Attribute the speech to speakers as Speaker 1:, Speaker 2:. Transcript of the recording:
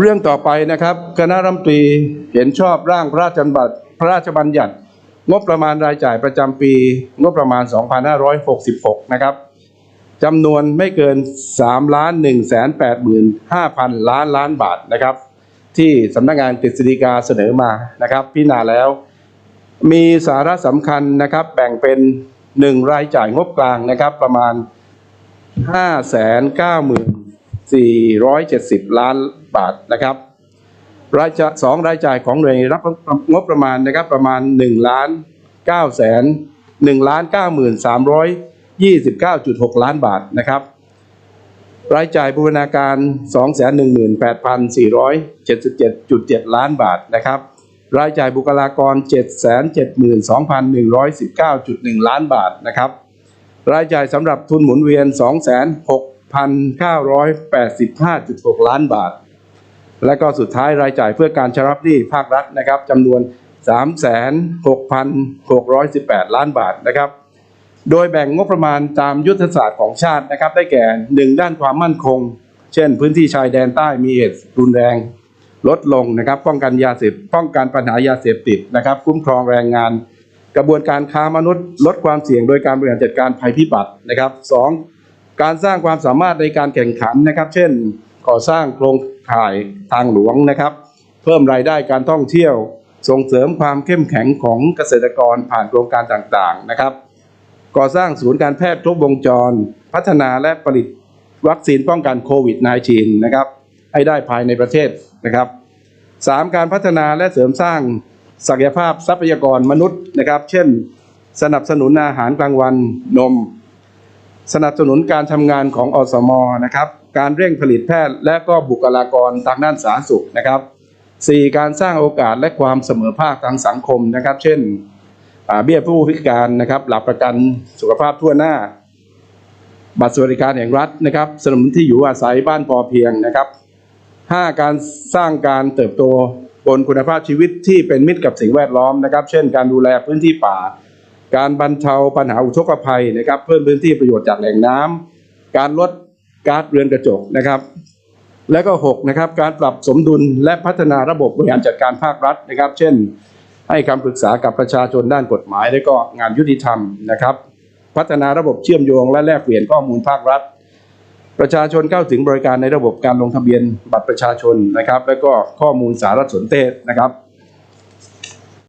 Speaker 1: เรื่องต่อไปนะครับ คณะรัฐมนตรีเห็นชอบร่างพระราชบัญญัติพระราชบัญญัติ งบประมาณรายจ่ายประจำปี งบประมาณ 2566 นะครับจำนวนไม่เกิน3ล้าน1แสน8หมื่น5,000 ล้านล้านบาทนะครับ ที่สำนักงานกฤษฎีกาเสนอมานะครับ พิจารณาแล้ว มีสาระสำคัญนะครับ แบ่งเป็น 1 รายจ่ายงบกลางนะครับ ประมาณ 5 9 3 0 470 ล้านบาทนะครับรายจ่ายสองรายจ่ายของหน่วยรับงบประมาณนะครับประมาณ1ล้าน9แสน1ล้าน9,329.6 ล้านบาทนะครับ รายจ่ายบูรณาการ 218,477.7 ล้านบาทนะครับ รายจ่ายบุคลากร 772,119.1 ล้านบาทนะครับ รายจ่ายสำหรับทุนหมุนเวียน 2 6 26,985.6 ล้านบาท และก็สุดท้ายรายจ่ายเพื่อการชำระหนี้ภาครัฐนะครับจำนวน 36,618 ล้านบาทนะครับ โดยแบ่งงบประมาณตามยุทธศาสตร์ของชาตินะครับ ได้แก่หนึ่งด้านความมั่นคง เช่น พื้นที่ชายแดนใต้มีเหตุรุนแรงลดลงนะครับ ป้องกันยาเสพป้องกันปัญหายาเสพติดนะครับ คุ้มครองแรงงาน กระบวนการค้ามนุษย์ ลดความเสี่ยงโดยการบริหารจัดการภัยพิบัตินะครับสอง การสร้างความสามารถในการแข่งขันนะครับ เช่น ก่อสร้างโครงข่ายทางหลวงนะครับ เพิ่มรายได้การท่องเที่ยว ส่งเสริมความเข้มแข็งของเกษตรกรผ่านโครงการต่างๆนะครับ ก่อสร้างศูนย์การแพทย์ครบวงจร พัฒนาและผลิตวัคซีนป้องกันโควิด -19 นะครับให้ได้ภายในประเทศนะครับสามการพัฒนาและเสริมสร้างศักยภาพทรัพยากรมนุษย์นะครับ เช่น สนับสนุนอาหารกลางวันนม สนับสนุนการทำงานของอสมนะครับ การเร่งผลิตแพทย์และก็บุคลากรทางด้านสาธารณสุขนะครับสี่การสร้างโอกาสและความเสมอภาคทางสังคมนะครับ เช่นเบี้ยผู้พิการนะครับ หลักประกันสุขภาพทั่วหน้า บัตรสวัสดิการแห่งรัฐนะครับสนับสนุนที่อยู่อาศัยบ้านพอเพียงนะครับห้าการสร้างการเติบโตบนคุณภาพชีวิตที่เป็นมิตรกับสิ่งแวดล้อมนะครับ เช่น การดูแลพื้นที่ป่า การบรรเทาปัญหาอุทกภัยนะครับ เพิ่มพื้นที่ประโยชน์จากแหล่งน้ำการลดก๊าซเรือนกระจกนะครับ และก็หกนะครับการปรับสมดุลและพัฒนาระบบบริหารจัดการภาครัฐนะครับ เช่น ให้คำปรึกษากับประชาชนด้านกฎหมาย และก็งานยุติธรรมนะครับ พัฒนาระบบเชื่อมโยง และแลกเปลี่ยนข้อมูลภาครัฐ ประชาชนเข้าถึงบริการในระบบการลงทะเบียนบัตรประชาชนนะครับ และก็ข้อมูลสารสนเทศนะครับ